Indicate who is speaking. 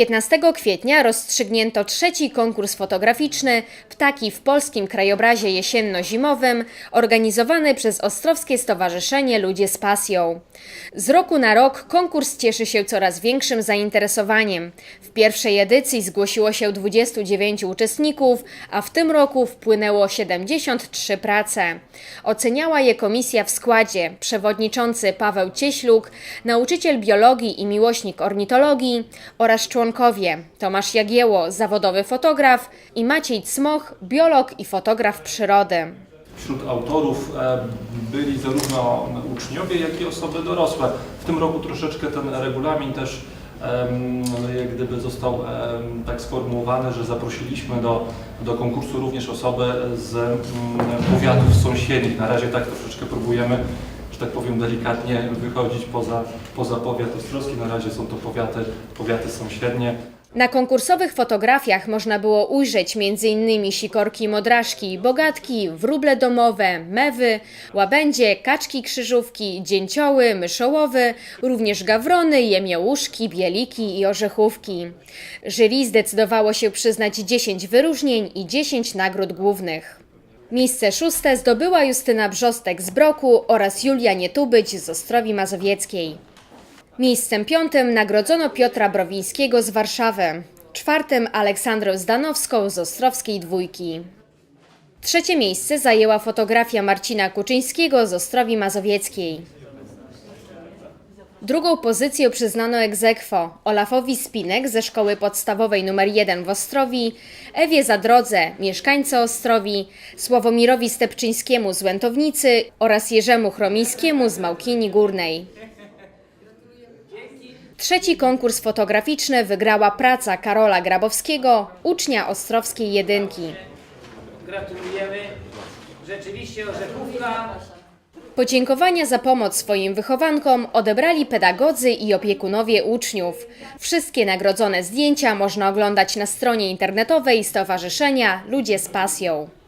Speaker 1: 15 kwietnia rozstrzygnięto trzeci konkurs fotograficzny Ptaki w polskim krajobrazie jesienno-zimowym, organizowany przez Ostrowskie Stowarzyszenie Ludzie z Pasją. Z roku na rok konkurs cieszy się coraz większym zainteresowaniem. W pierwszej edycji zgłosiło się 29 uczestników, a w tym roku wpłynęło 73 prace. Oceniała je komisja w składzie przewodniczący Paweł Cieśluk, nauczyciel biologii i miłośnik ornitologii oraz członkowie Tomasz Jagieło, zawodowy fotograf i Maciej Cmoch, biolog i fotograf przyrody.
Speaker 2: Wśród autorów e, byli zarówno uczniowie, jak i osoby dorosłe. W tym roku troszeczkę ten regulamin też jak gdyby został tak sformułowany, że zaprosiliśmy do, do konkursu również osoby z mm, powiatów sąsiednich. Na razie tak troszeczkę próbujemy, tak powiem delikatnie wychodzić poza, poza powiat ostrowski. Na razie są to powiaty, powiaty sąsiednie.
Speaker 1: Na konkursowych fotografiach można było ujrzeć m.in. sikorki modraszki, bogatki, wróble domowe, mewy, łabędzie, kaczki krzyżówki, dzięcioły, myszołowy, również gawrony, jemiołuszki, bieliki i orzechówki. Jury zdecydowało się przyznać 10 wyróżnień i 10 nagród głównych. Miejsce szóste zdobyła Justyna Brzostek z Broku oraz Julia Nietubyć z Ostrowi Mazowieckiej. Miejscem piątym nagrodzono Piotra Browińskiego z Warszawy, czwartym Aleksandrę Zdanowską z Ostrowskiej Dwójki. Trzecie miejsce zajęła fotografia Marcina Kuczyńskiego z Ostrowi Mazowieckiej. Drugą pozycję przyznano ex Olafowi Spinek ze Szkoły Podstawowej nr 1 w Ostrowi, Ewie Zadrodze, mieszkańcy Ostrowi, Sławomirowi Stepczyńskiemu z Łętownicy oraz Jerzemu Chromińskiemu z Małkini Górnej. Trzeci konkurs fotograficzny wygrała praca Karola Grabowskiego, ucznia Ostrowskiej Jedynki.
Speaker 3: Gratulujemy. Rzeczywiście orzechówka.
Speaker 1: Podziękowania za pomoc swoim wychowankom odebrali pedagodzy i opiekunowie uczniów. Wszystkie nagrodzone zdjęcia można oglądać na stronie internetowej Stowarzyszenia Ludzie z Pasją.